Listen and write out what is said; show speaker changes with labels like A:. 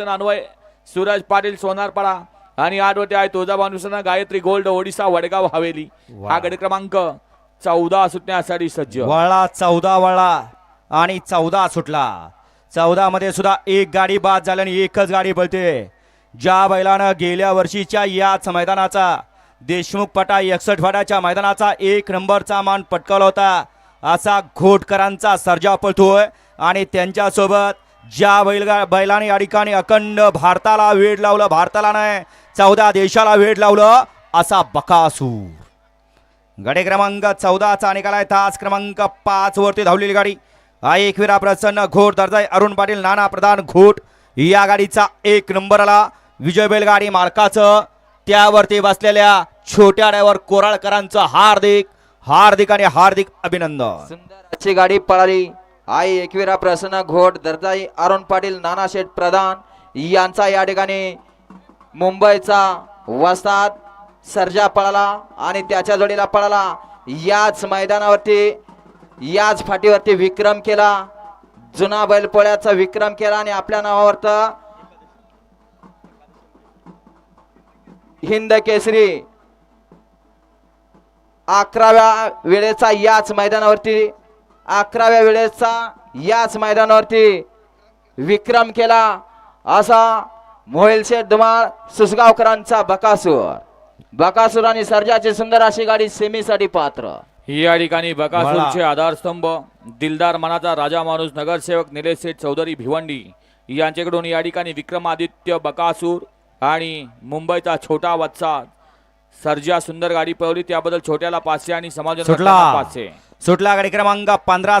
A: अन्वय सूरज पाटील सोनारपाडा आणि आठवते आहे तुळजाभानुसना गायत्री गोल्ड ओडिसा वडगाव हवेली. हा गड क्रमांक चौदा सुटण्यासाठी सज्ज.
B: वळला चौदा वळला आणि चौदा सुटला. चौदा मध्ये सुद्धा एक गाडी बाद झाल्याने एकच गाडी पळते ज्या बैलानं गेल्या वर्षीच्या याच मैदानाचा देशमुख पटा एकसठ फाटाच्या मैदानाचा एक नंबरचा मान पटकावला होता. असा घोटकरांचा सर्जा पळतोय आणि त्यांच्यासोबत ज्या बैलगा बैलाने या ठिकाणी अखंड भारताला वेड लावलं भारताला नाही चौदा देशाला वेड लावलं असा बकासूर. गाडी क्रमांक चौदाचा निकाल आहे तास क्रमांक पाच वरती धावलेली गाडी. हा एकविरा प्रसन्न घोट दर्जाय अरुण पाटील नाना प्रधान घोट या गाडीचा एक नंबर आला विजय बैलगाडी मालकाचं. त्यावरती बसलेल्या छोट्या ड्रायव्हर कोराळकरांचं हार्दिक हार्दिक आणि हार्दिक अभिनंदन.
C: सुंदर अशी गाडी पळाली. आई एकविरा प्रसन्न घोट दर्जाई अरुण पाटील नाना शेठ प्रधान यांचा या ठिकाणी मुंबईचा वस्ताद सर्जा पळाला आणि त्याच्या जोडीला पळाला. याच मैदानावरती याच फाटीवरती विक्रम केला. जुना बैलपोळ्याचा विक्रम केला आणि आपल्या नावावरत हिंद केसरी अकराव्या वेळेचा याच मैदानावरती अकराव्या वेळेचा याच मैदानावरती विक्रम केला असा मोहिल शेठ धुमाळ सुसगावकरांचा बकासूर. बकासूर आणि सर्जाची सुंदर अशी गाडी सेमीसाठी पात्र.
A: या ठिकाणी बकासूरचे आधारस्तंभ दिलदार मनाचा राजा माणूस नगरसेवक निलेश सेठ चौधरी भिवंडी यांच्याकडून या ठिकाणी विक्रमादित्य बकासूर आणि मुंबईचा छोटा वत्सा सर्जा सुंदर गाडी पळवली. त्याबद्दल छोट्याला पाचशे आणि समाज पाचशे.
B: सुटला गाडी क्रमांक पंधरा